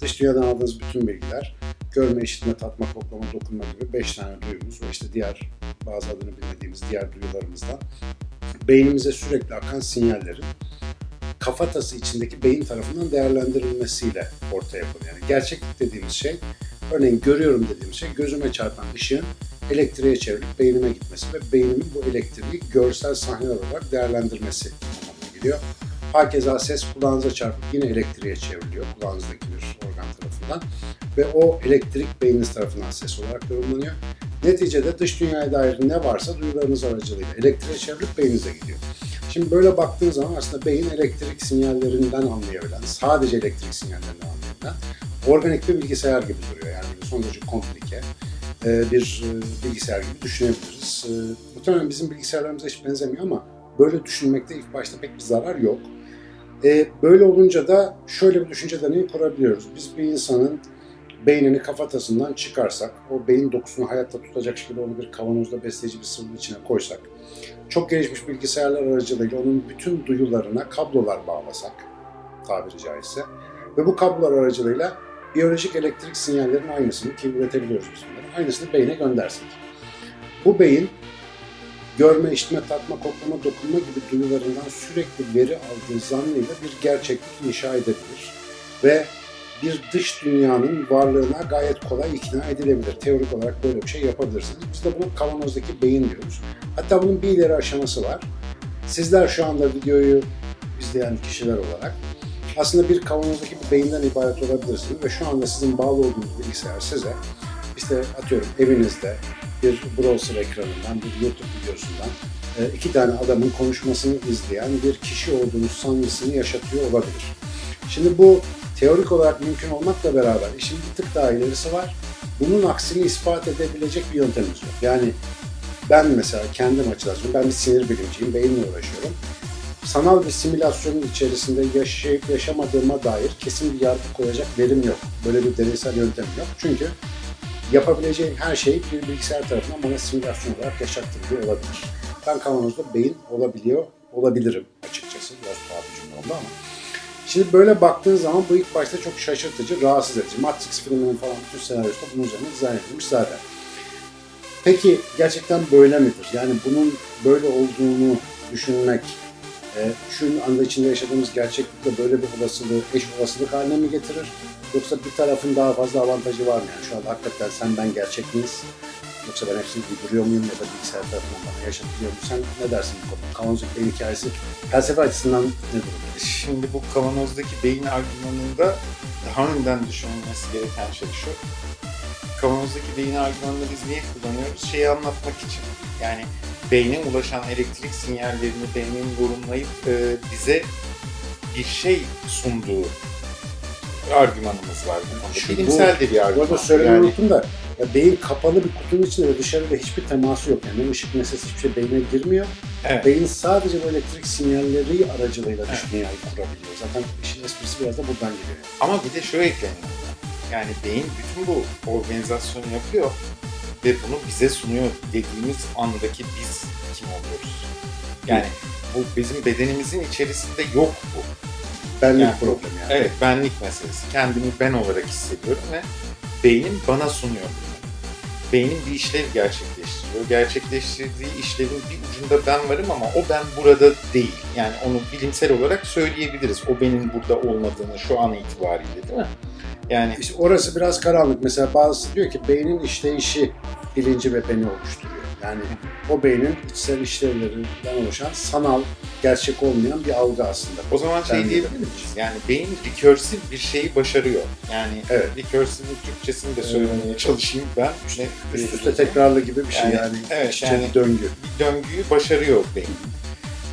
Dış dünyadan aldığınız bütün bilgiler, görme, işitme, tatma, koklama, dokunma gibi 5 tane duyumuz ve işte diğer bazı adını bilmediğimiz diğer duyularımızdan beynimize sürekli akan sinyallerin kafatası içindeki beyin tarafından değerlendirilmesiyle ortaya konuluyor. Yani gerçeklik dediğimiz şey, örneğin görüyorum dediğimiz şey gözüme çarpan ışığın elektriğe çevrilip beynime gitmesi ve beynimin bu elektriği görsel sahneler olarak değerlendirmesi anlamına geliyor. Hakeza ses kulağınıza çarpıp yine elektriğe çevriliyor kulağınızdaki bir tarafından ve o elektrik beyniniz tarafından ses olarak yorumlanıyor. Neticede dış dünyaya dair ne varsa duyularınız aracılığıyla elektriğe çevrilip beyninize gidiyor. Şimdi böyle baktığın zaman aslında beyin elektrik sinyallerinden anlayabilen, sadece elektrik sinyallerinden anlayabilen organik bir bilgisayar gibi duruyor. Yani son derece komplike e, bir e, bilgisayar gibi düşünebiliriz. E, Muhtemelen bizim bilgisayarlarımıza hiç benzemiyor ama böyle düşünmekte ilk başta pek bir zarar yok. E, Böyle olunca da şöyle bir düşünce deneyi kurabiliyoruz. Biz bir insanın beynini kafatasından çıkarsak, o beyin dokusunu hayatta tutacak şekilde onu bir kavanozda besleyici bir sıvının içine koysak, çok gelişmiş bilgisayarlar aracılığıyla onun bütün duyularına kablolar bağlasak, tabiri caizse, ve bu kablolar aracılığıyla biyolojik elektrik sinyallerinin aynısını ki üretebiliyoruz biz bunları, aynısını beyne göndersek. Bu beyin görme, işitme, tatma, koklama, dokunma gibi duyularından sürekli veri aldığı zannıyla bir gerçeklik inşa edebilir. Ve bir dış dünyanın varlığına gayet kolay ikna edilebilir. Teorik olarak böyle bir şey yapabilirsiniz. Biz de buna kavanozdaki beyin diyoruz. Hatta bunun bir ileri aşaması var. Sizler şu anda videoyu izleyen kişiler olarak aslında bir kavanozdaki bir beyinden ibaret olabilirsiniz ve şu anda sizin bağlı olduğunuz bilgisayar size işte atıyorum evinizde bir browser ekranından, bir YouTube videosundan e, iki tane adamın konuşmasını izleyen bir kişi olduğunuz sanrısını yaşatıyor olabilir. Şimdi bu teorik olarak mümkün olmakla beraber işin bir tık daha ilerisi var. Bunun aksini ispat edebilecek bir yöntemimiz yok. Yani ben mesela kendim açıdan ben bir sinir bilimciyim, beyinle uğraşıyorum. Sanal bir simülasyonun içerisinde yaşayıp yaşamadığıma dair kesin bir yargı koyacak verim yok. Böyle bir deneysel yöntem yok. Çünkü yapabileceğim her şey bir bilgisayar tarafından bana simülasyon olarak yaşattırılıyor olabilir. Ben kavanozda beyin olabiliyor, olabilirim açıkçası. Biraz tuhaf bir cümle oldu ama. Şimdi böyle baktığın zaman bu ilk başta çok şaşırtıcı, rahatsız edici. Matrix filminin falan bütün senaryosu da bunun üzerine dizayn edilmiş zaten. Peki gerçekten böyle midir? Yani bunun böyle olduğunu düşünmek, e, şu anda içinde yaşadığımız gerçeklikle böyle bir olasılığı eş olasılık haline mi getirir? Yoksa bir tarafın daha fazla avantajı var mı? Yani şu anda hakikaten sen ben gerçek miyiz? Yoksa ben hepsini uyduruyor muyum ya da bilgisayar tarafından bana yaşatılıyor mu? Sen ne dersin bu konuda? Kavanozluk beyin hikayesi felsefe açısından ne durumda? Şimdi bu kavanozdaki beyin argümanında daha önden düşünülmesi gereken şey şu. Kavanozdaki beyin argümanını biz niye kullanıyoruz? Şeyi anlatmak için. Yani beyne ulaşan elektrik sinyallerini beynin yorumlayıp e, bize bir şey sunduğu argümanımız var. bu. Şu- Bilimsel de bir Bu argüman. arada söylemeyi Yani- unuttum da ya beyin kapalı bir kutunun içinde ve dışarıyla hiçbir teması yok. Yani ne ışık ne ses hiçbir şey beyne girmiyor. Evet. Beyin sadece bu elektrik sinyalleri aracılığıyla Evet. dünyayı kurabiliyor. Zaten işin esprisi biraz da buradan geliyor. Ama bir de şu ekleniyor. Yani beyin bütün bu organizasyonu yapıyor ve bunu bize sunuyor dediğimiz andaki biz kim oluyoruz? Yani bu bizim bedenimizin içerisinde yok bu. Benlik Yani- problemi yani. Evet benlik meselesi. Kendimi ben olarak hissediyorum ve beynim bana sunuyor bunu. Beynin bir işlev gerçekleştiriyor. Gerçekleştirdiği işlevin bir ucunda ben varım ama o ben burada değil. Yani onu bilimsel olarak söyleyebiliriz. O benim burada olmadığını şu an itibariyle değil mi? Yani İşte orası biraz karanlık. Mesela bazısı diyor ki beynin işleyişi bilinci ve beni oluşturuyor. Yani o beynin içsel işlevlerinden oluşan sanal, gerçek olmayan bir algı aslında. O zaman şey Ben- diyebilir miyiz? Yani beyin recursive bir şeyi başarıyor. Yani Evet. recursive'in Türkçesini de söylemeye çalışayım ben. Ne- Üst üste tekrarlı gibi bir şey Yani, yani. evet, yani- bir döngü. bir döngüyü başarıyor beyin.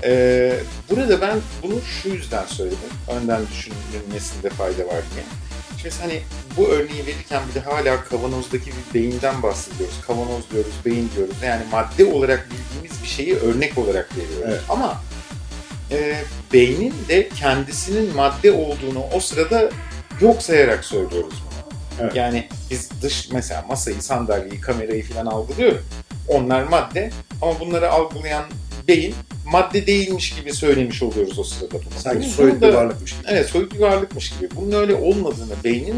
Ee, burada ben bunu şu yüzden söyledim. Önden düşünülmesinde fayda var diye. Şimdi hani bu örneği verirken bir de hala kavanozdaki bir beyinden bahsediyoruz. Kavanoz diyoruz, beyin diyoruz. Yani madde olarak bildiğimiz bir şeyi örnek olarak veriyoruz. Evet. Ama e, beynin de kendisinin madde olduğunu o sırada yok sayarak söylüyoruz bunu. Evet. Yani biz dış mesela masayı, sandalyeyi, kamerayı falan algılıyoruz. Onlar madde ama bunları algılayan beyin madde değilmiş gibi söylemiş oluyoruz o sırada bunu. Sanki soyut bir varlıkmış gibi. Evet soyut bir varlıkmış gibi. Bunun öyle olmadığını, beynin